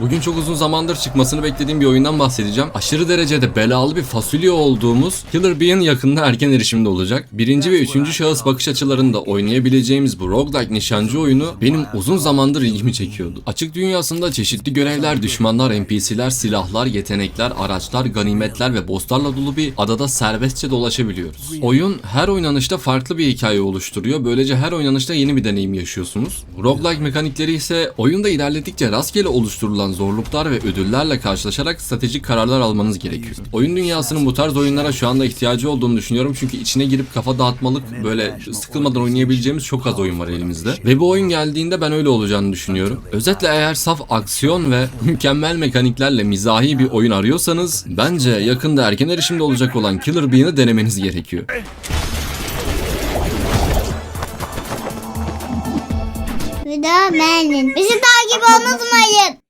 Bugün çok uzun zamandır çıkmasını beklediğim bir oyundan bahsedeceğim. Aşırı derecede belalı bir fasulye olduğumuz Killer Bee'in yakında erken erişimde olacak. Birinci ve üçüncü şahıs bakış açılarında oynayabileceğimiz bu roguelike nişancı oyunu benim uzun zamandır ilgimi çekiyordu. Açık dünyasında çeşitli görevler, düşmanlar, NPC'ler, silahlar, yetenekler, araçlar, ganimetler ve bosslarla dolu bir adada serbestçe dolaşabiliyoruz. Oyun her oynanışta farklı bir hikaye oluşturuyor. Böylece her oynanışta yeni bir deneyim yaşıyorsunuz. Roguelike mekanikleri ise oyunda ilerledikçe rastgele oluşturulan zorluklar ve ödüllerle karşılaşarak stratejik kararlar almanız gerekiyor. Oyun dünyasının bu tarz oyunlara şu anda ihtiyacı olduğunu düşünüyorum çünkü içine girip kafa dağıtmalık böyle sıkılmadan oynayabileceğimiz çok az oyun var elimizde. Ve bu oyun geldiğinde ben öyle olacağını düşünüyorum. Özetle eğer saf aksiyon ve mükemmel mekaniklerle mizahi bir oyun arıyorsanız bence yakında erken erişimde olacak olan Killer Bean'ı denemeniz gerekiyor. Video beğenin. Bizi takip unutmayın.